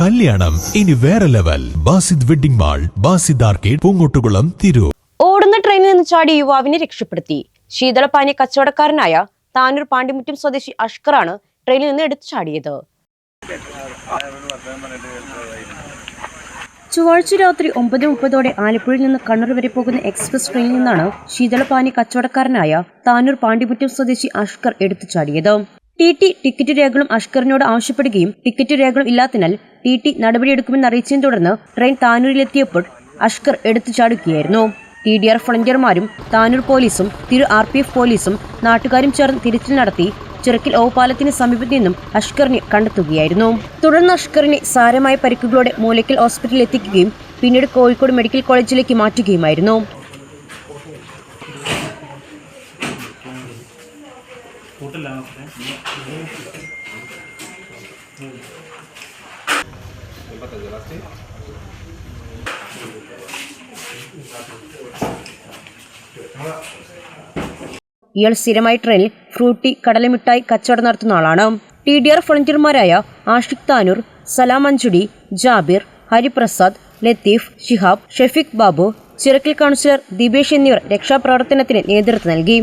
കല്യാണം. ഇനി വേറെ level Basid wedding mall Basid arcade Poongottukulam Tirur. ഓടുന്ന ട്രെയിനിൽ നിന്ന് ചാടി യുവാവിനെ രക്ഷപ്പെടുത്തി. ശീതളപാനി കച്ചവടക്കാരനായ താനൂർ പാണ്ടിമുറ്റം സ്വദേശി അഷ്കറാണ് ട്രെയിനിൽ നിന്ന് എടുത്തു ചാടിയത്. ചൊവ്വാഴ്ച രാത്രി ഒമ്പത് മുപ്പതോടെ ആലപ്പുഴയിൽ നിന്ന് കണ്ണൂർ വരെ പോകുന്ന എക്സ്പ്രസ് ട്രെയിനിൽ നിന്നാണ് ശീതളപാനി കച്ചവടക്കാരനായ താനൂർ പാണ്ടിമുറ്റം സ്വദേശി അഷ്കർ എടുത്തു ചാടിയത്. ടി ടി ടിക്കറ്റ് രേഖകളും അഷ്കറിനോട് ആവശ്യപ്പെടുകയും ടിക്കറ്റ് രേഖകളും ഇല്ലാത്തതിനാൽ ടി ടി നടപടിയെടുക്കുമെന്ന് അറിയിച്ചതിനെ തുടർന്ന് ട്രെയിൻ താനൂരിലെത്തിയപ്പോൾ അഷ്കർ എടുത്തു ചാടുകയായിരുന്നു. ടി ഡി ആർ ഫ്രണ്ടിയർമാരും താനൂർ പോലീസും തിരു ആർ പി എഫ് പോലീസും നാട്ടുകാരും ചേർന്ന് തിരച്ചിൽ നടത്തി ചിറക്കിൽ ഓപാലത്തിന് സമീപത്ത് നിന്നും അഷ്കറിനെ കണ്ടെത്തുകയായിരുന്നു. തുടർന്ന് അഷ്കറിനെ സാരമായ പരിക്കുകളോടെ മൂലയ്ക്കൽ ഹോസ്പിറ്റലിൽ എത്തിക്കുകയും പിന്നീട് കോഴിക്കോട് മെഡിക്കൽ കോളേജിലേക്ക് മാറ്റുകയുമായിരുന്നു. ഇയാൾ സ്ഥിരമായി ട്രെയിനിൽ ഫ്രൂട്ടി കടലമിഠായി കച്ചവടം നടത്തുന്ന ആളാണ്. ടി ഡി ആർ വളണ്ടിയർമാരായ ആഷിഖ് താനൂർ സലാം അഞ്ചുടി ജാബിർ ഹരിപ്രസാദ് ലത്തീഫ് ഷിഹാബ് ഷെഫീഖ് ബാബു ചിറക്കൽ കൗൺസിലർ ദിബേഷ് എന്നിവർ രക്ഷാപ്രവർത്തനത്തിന് നേതൃത്വം നൽകി.